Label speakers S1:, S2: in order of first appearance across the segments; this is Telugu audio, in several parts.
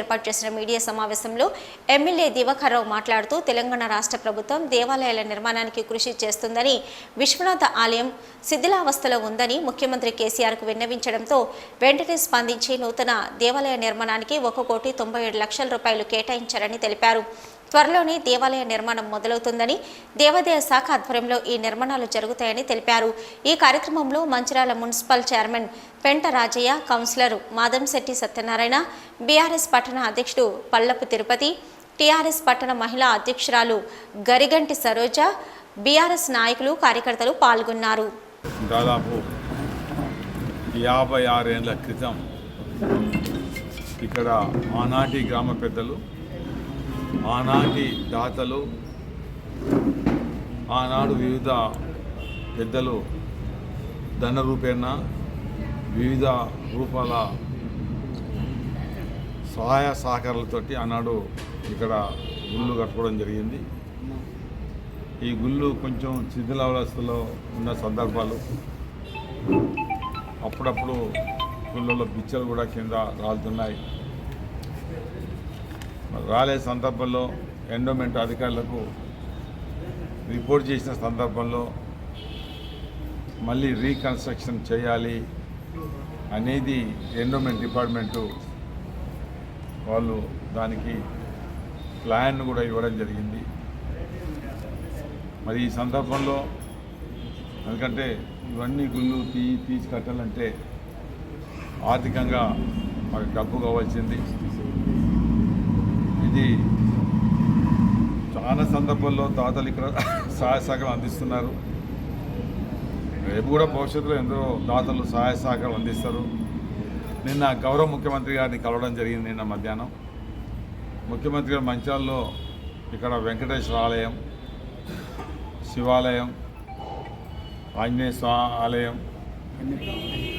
S1: ఏర్పాటు చేసిన మీడియా సమావేశంలో ఎమ్మెల్యే దివాకర్ రావు మాట్లాడుతూ తెలంగాణ రాష్ట్ర ప్రభుత్వం దేవాలయాల నిర్మాణానికి కృషి చేస్తుందని విశ్వనాథ ఆలయం శిథిలావస్థలో ఉందని ముఖ్యమంత్రి కేసీఆర్కు విన్నవించడంతో వెంటనే స్పందించి నూతన దేవాలయ నిర్మాణానికి ఒక కోటి తొంభై ఏడు లక్షల రూపాయలు కేటాయించారని తెలిపారు. త్వరలోనే దేవాలయ నిర్మాణం మొదలవుతుందని దేవాదాయ శాఖ ఆధ్వర్యంలో ఈ నిర్మాణాలు జరుగుతాయని తెలిపారు. ఈ కార్యక్రమంలో Mancherial municipal chairman Penta Rajaiah councillor Madamshetty Satyanarayana BRS పట్టణ అధ్యక్షుడు పల్లపు తిరుపతి టీఆర్ఎస్ పట్టణ మహిళా అధ్యక్షురాలు గరిగంటి సరోజ బీఆర్ఎస్ నాయకులు కార్యకర్తలు పాల్గొన్నారు.
S2: దాదాపు యాభై ఆరేళ్ళ క్రితం ఇక్కడ ఆనాటి గ్రామ పెద్దలు ఆనాటి దాతలు ఆనాడు వివిధ పెద్దలు ధన రూపేణ వివిధ రూపాల సహాయ సహకారాలతోటి ఆనాడు ఇక్కడ గుళ్ళు కట్టుకోవడం జరిగింది. ఈ గుళ్ళు కొంచెం శిథిలావస్థలో ఉన్న సందర్భాలు. అప్పుడప్పుడు గుళ్ళలో బిచ్చలు కూడా కింద రాలుతున్నాయి. రాలే సందర్భంలో ఎండోమెంట్ అధికారులకు రిపోర్ట్ చేసిన సందర్భంలో మళ్ళీ రీకన్స్ట్రక్షన్ చేయాలి అనేది ఎండోమెంట్ డిపార్ట్మెంటు వాళ్ళు దానికి ప్లాన్ కూడా ఇవ్వడం జరిగింది. మరి ఈ సందర్భంలో ఎందుకంటే ఇవన్నీ గుళ్ళు తీ తీసి కట్టాలంటే ఆర్థికంగా మరి డబ్బు కావాల్సింది. ఇది చాలా సందర్భాల్లో దాతలు ఇక్కడ సహాయ సహకారం అందిస్తున్నారు. రేపు కూడా భవిష్యత్తులో ఎందరో దాతలు సహాయ సహకారం అందిస్తారు. నిన్న గౌరవ ముఖ్యమంత్రి గారిని కలవడం జరిగింది నిన్న మధ్యాహ్నం. ముఖ్యమంత్రి గారు మంచాల్లో ఇక్కడ వెంకటేశ్వర ఆలయం శివాలయం ఆంజనేయ ఆలయం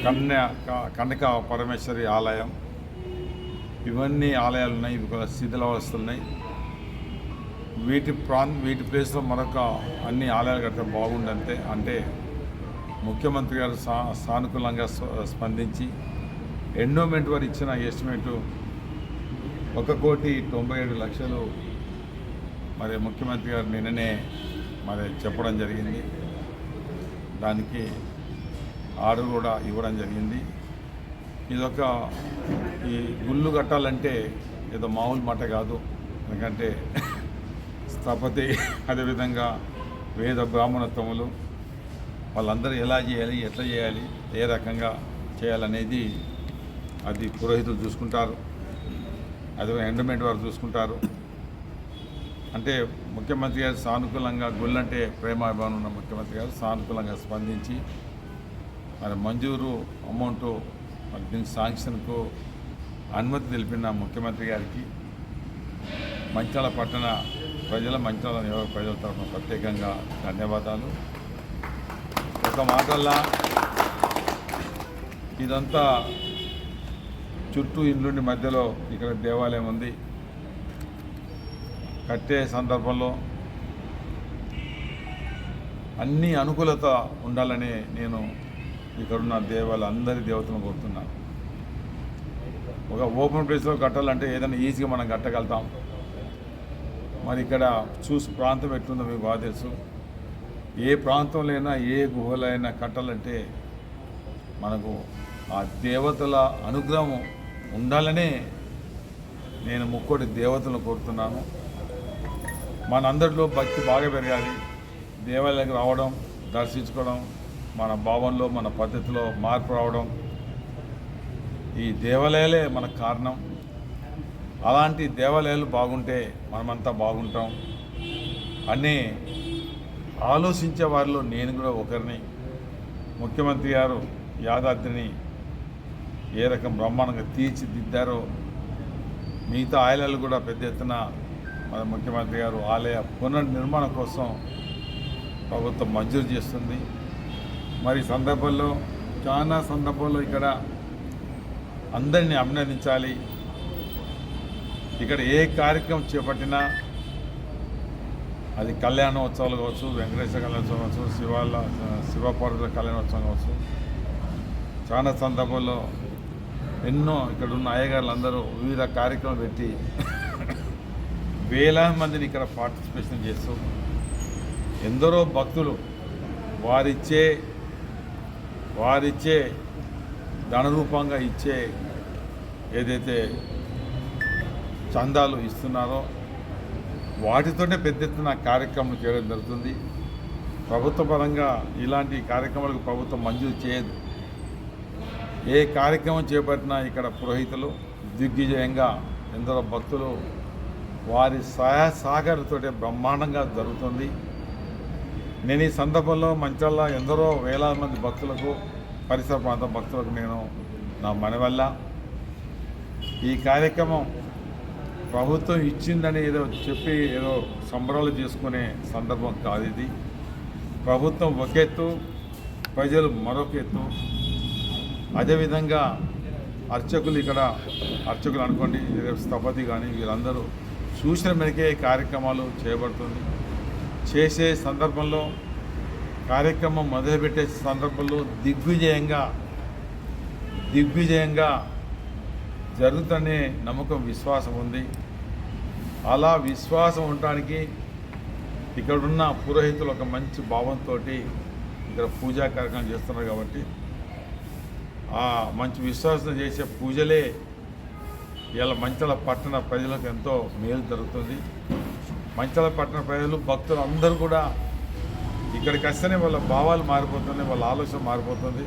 S2: కన్య క- కనక పరమేశ్వరి ఆలయం ఇవన్నీ ఆలయాలు ఉన్నాయి ఇవి కూడా శిథిలావస్థలు ఉన్నాయి. వీటి ప్రాంత వీటి ప్లేస్లో మరొక అన్ని ఆలయాలు కడితే బాగుండంతే. అంటే ముఖ్యమంత్రి గారు సా సానుకూలంగా స్ప- స్పందించి ఎండోమెంట్ వారు ఇచ్చిన ఎస్టిమేటు ఒక కోటి తొంభై ఏడు లక్షలు మరి ముఖ్యమంత్రి గారు నిన్ననే మరి చెప్పడం జరిగింది. దానికి ఆర్డర్ కూడా ఇవ్వడం జరిగింది. ఇదొక ఈ గుళ్ళు కట్టాలంటే ఏదో మామూలు మాట కాదు. ఎందుకంటే స్థపతి అదేవిధంగా వేద బ్రాహ్మణత్వములు వాళ్ళందరూ ఎలా చేయాలి ఎట్లా చేయాలి ఏ రకంగా చేయాలనేది అది పురోహితులు చూసుకుంటారు. అది ఎండమెంట్ వారు చూసుకుంటారు. అంటే ముఖ్యమంత్రి గారు సానుకూలంగా గుళ్ళంటే ప్రేమాభిమానం ఉన్న ముఖ్యమంత్రి గారు సానుకూలంగా స్పందించి మరి మంజూరు అమౌంట్ మరి దీని శాంక్షన్కు అనుమతి తెలిపిన ముఖ్యమంత్రి గారికి మంచాల పట్టణ ప్రజల మంచాల నియోజక ప్రజల తరఫున ప్రత్యేకంగా ధన్యవాదాలు. ఒక మాటల్లా ఇదంతా చుట్టూ ఇండ్లుండి మధ్యలో ఇక్కడ దేవాలయం ఉంది. కట్టే సందర్భంలో అన్ని అనుకూలత ఉండాలని నేను ఇక్కడున్న దేవాలయ అందరి దేవతలను కోరుతున్నాను ఒక ఓపెన్ ప్లేస్లో కట్టాలంటే ఏదైనా ఈజీగా మనం కట్టగలుగుతాం. మరి ఇక్కడ చూసి ప్రాంతం ఎట్లుందో మీకు బాగా తెలుసు. ఏ ప్రాంతంలో అయినా ఏ గుహలైనా కట్టాలంటే మనకు ఆ దేవతల అనుగ్రహం ఉండాలనే నేను ముక్కోటి దేవతలను కోరుతున్నాను. మనందరిలో భక్తి బాగా పెరగాలి. దేవాలయాలకు రావడం దర్శించుకోవడం మన భావంలో మన పద్ధతిలో మార్పు రావడం ఈ దేవాలయాలే మనకు కారణం. అలాంటి దేవాలయాలు బాగుంటే మనమంతా బాగుంటాం అని ఆలోచించే వారిలో నేను కూడా ఒకరిని ముఖ్యమంత్రి గారు యాదాద్రిని ఏ రకం బ్రహ్మాండంగా తీర్చిదిద్దారో మిగతా ఆలయాలు కూడా పెద్ద ఎత్తున మన ముఖ్యమంత్రి గారు ఆలయ పునర్నిర్మాణం కోసం ప్రభుత్వం మంజూరు చేస్తుంది. మరి సందర్భంలో చాలా సందర్భంలో ఇక్కడ అందరినీ అభినందించాలి. ఇక్కడ ఏ కార్యక్రమం చేపట్టినా అది కళ్యాణోత్సవాలు కావచ్చు వెంకటేశ్వర కళ్యాణోత్సవం కావచ్చు శివాల శివపార్వతుల కళ్యాణోత్సవం కావచ్చు. చాలా సందర్భంలో ఎన్నో ఇక్కడ ఉన్న అయ్యగారులు అందరూ వివిధ కార్యక్రమాలు పెట్టి వేలాది మందిని ఇక్కడ పార్టిసిపేషన్ చేస్తూ ఎందరో భక్తులు వారిచ్చే వారిచ్చే ధనరూపంగా ఇచ్చే ఏదైతే చందాలు ఇస్తున్నారో వాటితోనే పెద్ద ఎత్తున కార్యక్రమం చేయడం జరుగుతుంది. ప్రభుత్వ పరంగా ఇలాంటి కార్యక్రమాలకు ప్రభుత్వం మంజూరు చేయదు. ఏ కార్యక్రమం చేపట్టినా ఇక్కడ పురోహితులు దిగ్విజయంగా ఎందరో భక్తులు వారి సహాయ సహకారంతో బ్రహ్మాండంగా జరుగుతుంది. నేను ఈ సందర్భంలో మంచాల ఎందరో వేలాది మంది భక్తులకు పరిసర ప్రాంత భక్తులకు నేను నా మనవల్ల ఈ కార్యక్రమం ప్రభుత్వం ఇచ్చిందని ఏదో చెప్పి ఏదో సంబరాలు చేసుకునే సందర్భం కాదు ఇది. ప్రభుత్వం ఒక ఎత్తు ప్రజలు మరొక ఎత్తు. అదేవిధంగా అర్చకులు ఇక్కడ అర్చకులు అనుకోండి స్థపతి కానీ వీళ్ళందరూ చూసిన మేరకే కార్యక్రమాలు చేయబడుతుంది. చేసే సందర్భంలో కార్యక్రమం మొదలుపెట్టే సందర్భంలో దిగ్విజయంగా దిగ్విజయంగా జరుగుతనే నమ్మకం విశ్వాసం ఉంది. అలా విశ్వాసం ఉండటానికి ఇక్కడున్న పురోహితులు ఒక మంచి భావంతో ఇక్కడ పూజా కార్యక్రమం చేస్తున్నారు కాబట్టి ఆ మంచి విశ్వాసం చేసే పూజలే ఇలా మంచాల పట్టణ ప్రజలకు ఎంతో మేలు జరుగుతుంది. మంచాల పట్టణ ప్రజలు భక్తులు అందరూ కూడా ఇక్కడికి వస్తేనే వాళ్ళ భావాలు మారిపోతున్నాయి వాళ్ళ ఆలోచన మారిపోతుంది.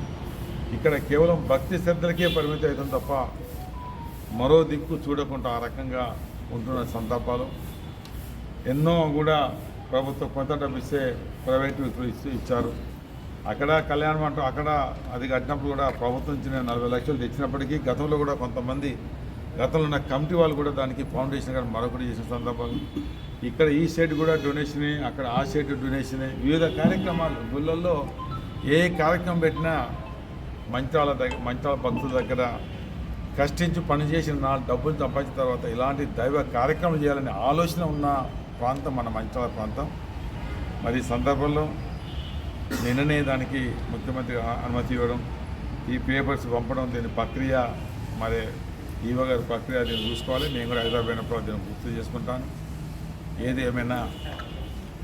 S2: ఇక్కడ కేవలం భక్తి శ్రద్ధలకే పరిమితం అవుతుంది తప్ప మరో దిక్కు చూడకుండా ఆ రకంగా ఉంటున్న సందర్భాలు. ఎన్నో కూడా ప్రభుత్వం కొంత డబ్బు ఇస్తే ప్రైవేట్ వ్యక్తులు ఇస్తూ ఇచ్చారు. అక్కడ కళ్యాణ మంటపం అక్కడ అది కట్టినప్పుడు కూడా ప్రభుత్వం ఇచ్చిన నలభై లక్షలు తెచ్చినప్పటికీ గతంలో కూడా కొంతమంది గతంలో ఉన్న కమిటీ వాళ్ళు కూడా దానికి ఫౌండేషన్ కానీ మరొకటి చేసిన సందర్భాలు. ఇక్కడ ఈ సైడ్ కూడా డొనేషనే అక్కడ ఆ సైడ్ డొనేషనే వివిధ కార్యక్రమాలు. గుళ్ళల్లో ఏ కార్యక్రమం పెట్టినా మంచాల దగ్గర మంచాల భక్తుల దగ్గర కష్టించి పనిచేసిన నాలుగు డబ్బులు సంపాదించిన తర్వాత ఇలాంటి దైవ కార్యక్రమం చేయాలనే ఆలోచన ఉన్న ప్రాంతం మన మంచాల ప్రాంతం. మరి ఈ సందర్భంలో నిన్ననే దానికి ముఖ్యమంత్రి అనుమతి ఇవ్వడం ఈ పేపర్స్ పంపడం దీని ప్రక్రియ మరి ఈవో గారి ప్రక్రియ దీన్ని చూసుకోవాలి. నేను కూడా హైదరాబాద్ అయినప్పుడు దీన్ని గుర్తు చేసుకుంటాను. ఏది ఏమైనా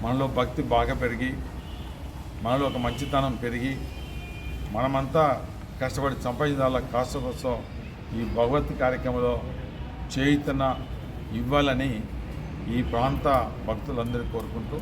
S2: మనలో భక్తి బాగా పెరిగి మనలో ఒక మంచితనం పెరిగి మనమంతా కష్టపడి సంపాదించాల కాస్త కోసం ఈ భగవత్ కార్యక్రమంలో చేయుతన ఇవ్వాలని ఈ ప్రాంత భక్తులందరూ కోరుకుంటూ